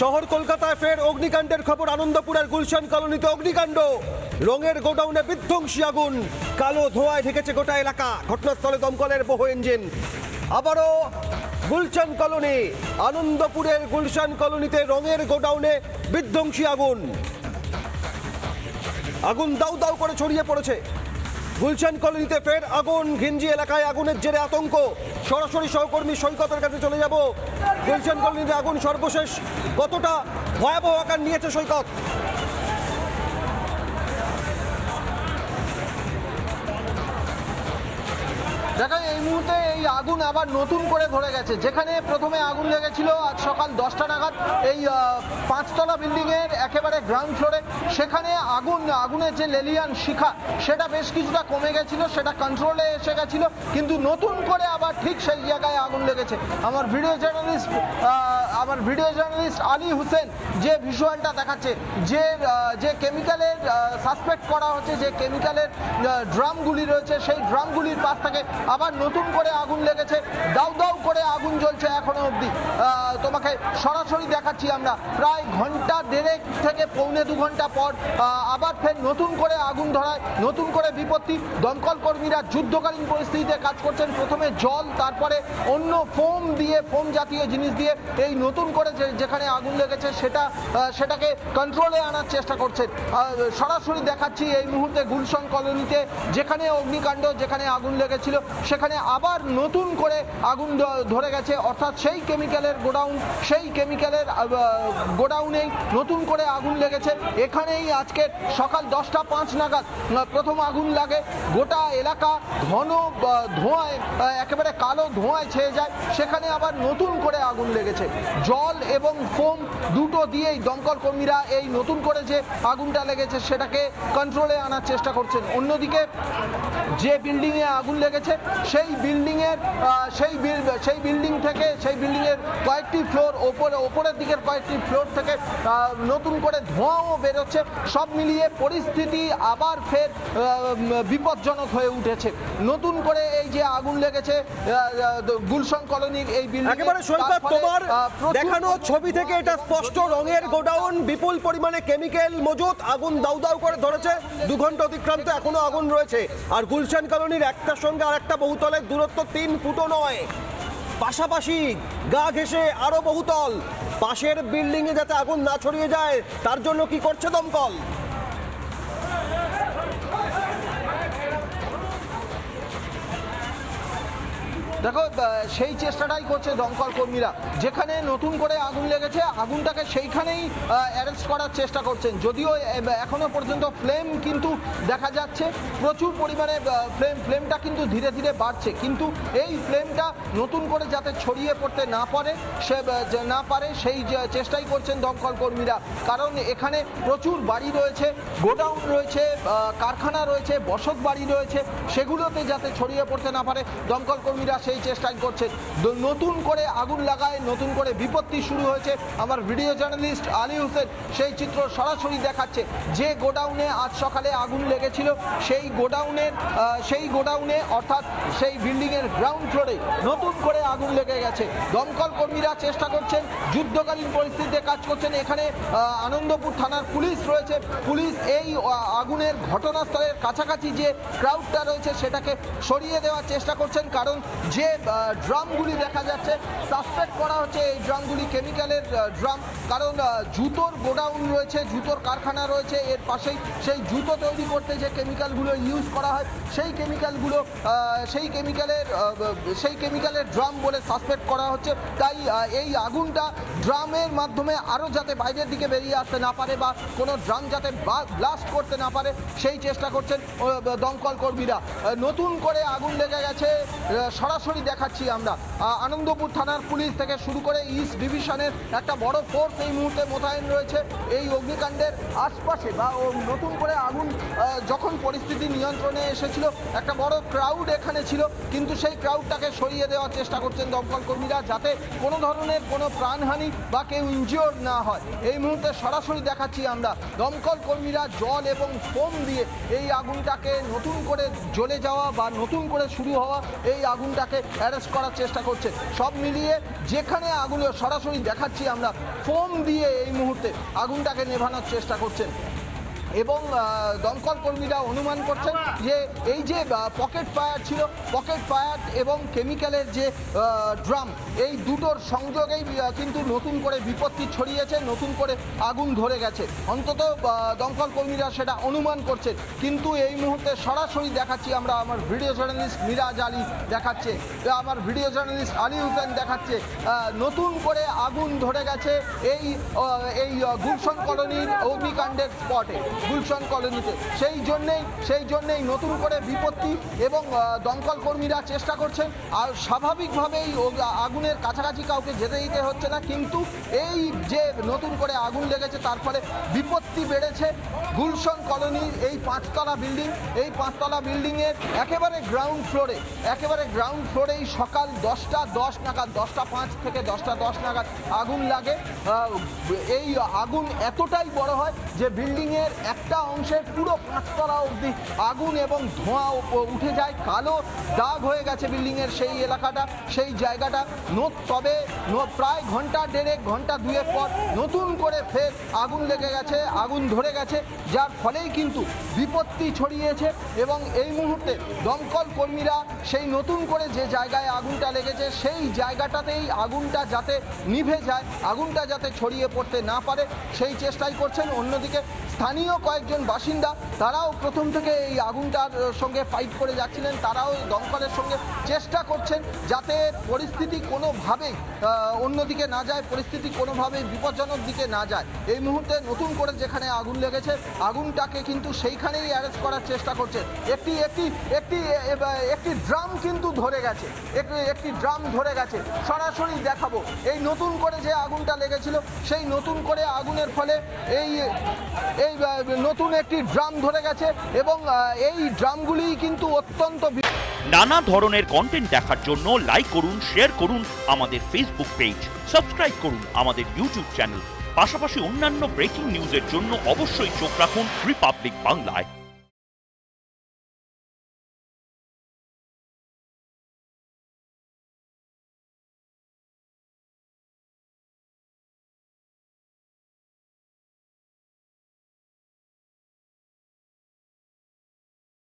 শহর কলকাতায় ফের অগ্নিকাণ্ডের খবর, আনন্দপুরের গুলশান কলোনিতে অগ্নিকাণ্ড। রঙের গোডাউনে বিধ্বংসী আগুন, কালো ধোঁয়ায় ঢেকেছে গোটা এলাকা। ঘটনাস্থলে দমকলের বহু ইঞ্জিন আবারও গুলশান কলোনি, আনন্দপুরের গুলশান কলোনিতে রঙের গোডাউনে বিধ্বংসী আগুন। আগুন দাউ দাউ করে ছড়িয়ে পড়েছে। গুলশান কলোনিতে ফের আগুন, ঘিঞ্জি এলাকায় আগুনের জেরে আতঙ্ক। সরাসরি সহকর্মী সৈকতের কাছে চলে যাব। গুলশান কলোনিতে আগুন সর্বশেষ। কতটা ভয়াবহ আকার নিয়েছে সৈকত? এই মুহূর্তে এই আগুন আবার নতুন করে ধরে গেছে। যেখানে প্রথমে আগুন লেগেছিল আজ সকাল দশটা নাগাদ এই পাঁচতলা বিল্ডিং এর একেবারে গ্রাউন্ড ফ্লোরে সেখানে আগুন, আগুনের যে লেলিয়ান শিখা, সেটা বেশ কিছুটা কমে গেছিল, সেটা কন্ট্রোলে এসে গেছিল, কিন্তু নতুন করে আবার ঠিক সেই জায়গায় আগুন লেগেছে। আমার ভিডিও জার্নালিস্ট আমার ভিডিও জার্নালিস্ট আলী হোসেন যে ভিজুয়ালটা দেখাচ্ছে, যে যে কেমিক্যালের সাসপেক্ট করা হচ্ছে, যে কেমিক্যালের ড্রামগুলি রয়েছে, সেই ড্রামগুলির পাশ থেকে আবার নতুন করে আগুন লেগেছে, দাউ দাউ করে আগুন জ্বলছে এখনও অবধি। তোমাকে সরাসরি দেখাচ্ছি আমরা। প্রায় ঘণ্টা দেড়েক থেকে পৌনে দু ঘণ্টা পর আবার ফের নতুন করে আগুন ধরায়, নতুন করে বিপত্তি। দমকল কর্মীরা যুদ্ধকালীন পরিস্থিতিতে কাজ করছেন। প্রথমে জল, তারপরে অন্য ফোম দিয়ে, ফোম জাতীয় জিনিস দিয়ে এই নতুন করে যেখানে আগুন লেগেছে সেটা সেটাকে কন্ট্রোলে আনার চেষ্টা করছেন। সরাসরি দেখাচ্ছি এই মুহূর্তে গুলশন কলোনিতে যেখানে অগ্নিকাণ্ড, যেখানে আগুন লেগেছিল, সেখানে আবার নতুন করে আগুন ধরে গেছে। অর্থাৎ সেই কেমিক্যালের গোডাউন, সেই কেমিক্যালের গোডাউনেই নতুন করে আগুন লেগেছে। এখানেই আজকে সকাল দশটা পাঁচ নাগাদ প্রথম আগুন লাগে। গোটা এলাকা ঘন ধোঁয়ায় একেবারে কালো ধোঁয়ায় ছেয়ে যায়। সেখানে আবার নতুন করে আগুন লেগেছে। জল এবং ফোম দুটো দিয়েই দমকল কর্মীরা এই নতুন করে যে আগুনটা লেগেছে, সেটাকে কন্ট্রোলে আনার চেষ্টা করছেন। অন্যদিকে যে বিল্ডিংয়ে আগুন লেগেছে, সেই বিল্ডিংয়ের সেই সেই বিল্ডিং থেকে সেই বিল্ডিংয়ের কয়েকটি ফ্লোর ওপরে ওপরের দিকের কয়েকটি ফ্লোর থেকে নতুন করে ধোঁয়াও বেরোচ্ছে। সব মিলিয়ে পরিস্থিতি আবার ফের বিপজ্জনক হয়ে উঠেছে। নতুন করে এই যে আগুন লেগেছে গুলশন কলোনির এই বিল্ডিং একেবারে সৈকত তোমার দেখানো ছবি থেকে এটা স্পষ্ট রঙের গোডাউন বিপুল পরিমাণে কেমিক্যাল মজুত আগুন দাউ দাউ করে ধরেছে। দু ঘণ্টা অতিক্রান্ত এখনও আগুন রয়েছে। আর গুলশান কলোনির একটার সঙ্গে আরেকটা বহুতলের দূরত্ব তিন ফুটও নয়। পাশাপাশি গা ঘেসে আরও বহুতল। পাশের বিল্ডিং এ যাতে আগুন না ছড়িয়ে যায়, তার জন্য কি করছে দমকল? দেখো সেই চেষ্টাটাই করছে দমকল কর্মীরা। যেখানে নতুন করে আগুন লেগেছে, আগুনটাকে সেইখানেই অ্যারেস্ট করার চেষ্টা করছেন। যদিও, এ- এখনও পর্যন্ত ফ্লেম কিন্তু দেখা যাচ্ছে। প্রচুর পরিমাণে ফ্লেম ফ্লেমটা কিন্তু ধীরে ধীরে বাড়ছে। কিন্তু এই ফ্লেমটা নতুন করে যাতে ছড়িয়ে পড়তে না পারে, সে না পারে, সেই চেষ্টাই করছেন দমকল কর্মীরা। কারণ এখানে প্রচুর বাড়ি রয়েছে, গোডাউন রয়েছে কারখানা রয়েছে বসত বাড়ি রয়েছে, সেগুলোতে যাতে ছড়িয়ে পড়তে না পারে, দমকল কর্মীরা সেই চেষ্টাই করছেন দ- নতুন করে আগুন লাগায়, নতুন করে বিপত্তি শুরু হয়েছে। আমার ভিডিও জার্নালিস্ট আলী হোসেন সেই চিত্র সরাসরি দেখাচ্ছে। যে গোডাউনে আজ সকালে আগুন লেগেছিল, সেই গোডাউনের সেই গোডাউনে, অর্থাৎ সেই বিল্ডিংয়ের গ্রাউন্ড ফ্লোরে নতুন করে আগুন লেগে গেছে। দমকল কর্মীরা চেষ্টা করছেন, যুদ্ধকালীন পরিস্থিতিতে কাজ করছেন। এখানে আনন্দপুর থানার পুলিশ রয়েছে। পুলিশ এই আগুনের ঘটনাস্থলের কাছাকাছি যে ক্রাউডটা রয়েছে, সেটাকে সরিয়ে দেওয়ার চেষ্টা করছেন। কারণ যে ড্রামগুলি দেখা যাচ্ছে সাসপেক্ট করা হচ্ছে এই ড্রামগুলি কেমিক্যালের ড্রাম। কারণ জুতোর গোডাউন রয়েছে জুতোর কারখানা রয়েছে এর পাশেই সেই জুতো তৈরি করতে যে কেমিক্যালগুলো ইউজ করা হয় সেই কেমিক্যালগুলো সেই কেমিক্যালের সেই কেমিক্যালের ড্রাম বলে সাসপেক্ট করা হচ্ছে। তাই এই আগুনটা ড্রামের মাধ্যমে আরও যাতে বাইরের দিকে বেরিয়ে আসতে না পারে বা কোনো ড্রাম যাতে ব্লাস্ট করতে না পারে সেই চেষ্টা করছেন দমকল কর্মীরা। নতুন করে আগুন লেগে গেছে আহ, সরাসরি দেখাচ্ছি আমরা। আনন্দপুর থানার পুলিশ থেকে শুরু করে ইস্ট ডিভিশনের একটা বড় ফোর্স এই মুহূর্তে মোতায়েন রয়েছে এই অগ্নিকাণ্ডের আশপাশে বা নতুন করে আগুন যখন পরিস্থিতি নিয়ন্ত্রণে এসেছিল, একটা বড় ক্রাউড এখানে ছিল, কিন্তু সেই ক্রাউডটাকে সরিয়ে দেওয়ার চেষ্টা করছেন দমকল কর্মীরা যাতে কোনো ধরনের কোনো প্রাণহানি বা কেউ ইনজিওর না হয়। এই মুহূর্তে সরাসরি দেখাচ্ছি আমরা দমকল কর্মীরা জল এবং ফোম দিয়ে এই আগুনটাকে নতুন করে জ্বলে যাওয়া বা নতুন করে শুরু হওয়া এই আগুনটাকে তাকে অ্যারেস্ট করার চেষ্টা করছে। সব মিলিয়ে যেখানে আগুন সরাসরি দেখাচ্ছি আমরা, ফোম দিয়ে এই মুহূর্তে আগুনটাকে নেভানোর চেষ্টা করছেন। এবং দমকল কর্মীরা অনুমান করছেন যে এই যে পকেট ফায়ার ছিল পকেট ফায়ার এবং কেমিক্যালের যে ড্রাম এই দুটোর সংযোগেই কিন্তু নতুন করে বিপত্তি ছড়িয়েছে, নতুন করে আগুন ধরে গেছে। অন্তত দমকল কর্মীরা সেটা অনুমান করছে। কিন্তু এই মুহূর্তে সরাসরি দেখাচ্ছি আমরা আমার ভিডিও জার্নালিস্ট মিরাজ আলী দেখাচ্ছে আমার ভিডিও জার্নালিস্ট আলী হুসেন দেখাচ্ছে নতুন করে আগুন ধরে গেছে এই এই গুলশন কলোনির অগ্নিকাণ্ডের স্পটে, গুলশন কলোনিতে। সেই জন্যেই সেই জন্যেই নতুন করে বিপত্তি এবং দমকল কর্মীরা চেষ্টা করছেন আর স্বাভাবিকভাবেই ও- আগুনের কাছাকাছি কাউকে যেতে দিতে হচ্ছে না, কিন্তু এই যে নতুন করে আগুন লেগেছে, তার ফলে বিপত্তি বেড়েছে। গুলশন কলোনির এই পাঁচতলা বিল্ডিং, এই পাঁচতলা বিল্ডিংয়ের একেবারে গ্রাউন্ড ফ্লোরে একেবারে গ্রাউন্ড ফ্লোরেই সকাল দশটা দশ নাগাদ, দশটা পাঁচ থেকে দশটা দশ নাগাদ আগুন লাগে। এই আগুন এতটাই বড় হয় যে বিল্ডিংয়ের একটা অংশের পুরো পাঁচতলা অবধি আগুন এবং ধোঁয়া উঠে যায়। কালো দাগ হয়ে গেছে বিল্ডিংয়ের সেই এলাকাটা, সেই জায়গাটা। নো- তবে প্রায় ঘণ্টা দেড়েক, ঘণ্টা দুয়ের পর নতুন করে ফের আগুন লেগে গেছে, আগুন ধরে গেছে, যার ফলেই কিন্তু বিপত্তি ছড়িয়েছে এবং এই মুহূর্তে দমকল কর্মীরা সেই নতুন করে যে জায়গায় আগুনটা লেগেছে, সেই জায়গাটাতেই আগুনটা যাতে নিভে যায়, আগুনটা যাতে ছড়িয়ে পড়তে না পারে, সেই চেষ্টাই করছেন। অন্যদিকে স্থানীয় কয়েকজন বাসিন্দা, তারাও প্রথম থেকে এই আগুনটার সঙ্গে ফাইট করে যাচ্ছিলেন। তারাও এই দমকলের সঙ্গে চেষ্টা করছেন যাতে পরিস্থিতি কোনোভাবেই অন্যদিকে না যায়, পরিস্থিতি কোনোভাবেই বিপজ্জনক দিকে না যায়। এই মুহূর্তে নতুন করে যেখানে আগুন লেগেছে, আগুনটাকে কিন্তু সেইখানেই অ্যারেস্ট করার চেষ্টা করছে। একটি একটি একটি একটি ড্রাম কিন্তু ধরে গেছে। একটি ড্রাম ধরে গেছে। সরাসরি দেখাবো। এই নতুন করে যে আগুনটা লেগেছিল, সেই নতুন করে আগুনের ফলে এই এই নতুন একটি ড্রাম ধরে গেছে এবং এই ড্রামগুলি কিন্তু অত্যন্ত নানা ধরনের কন্টেন্ট দেখার জন্য লাইক করুন শেয়ার করুন আমাদের ফেসবুক পেজ সাবস্ক্রাইব করুন আমাদের ইউটিউব চ্যানেল পাশাপাশি অন্যান্য ব্রেকিং নিউজের জন্য অবশ্যই চোখ রাখুন রিপাবলিক বাংলায়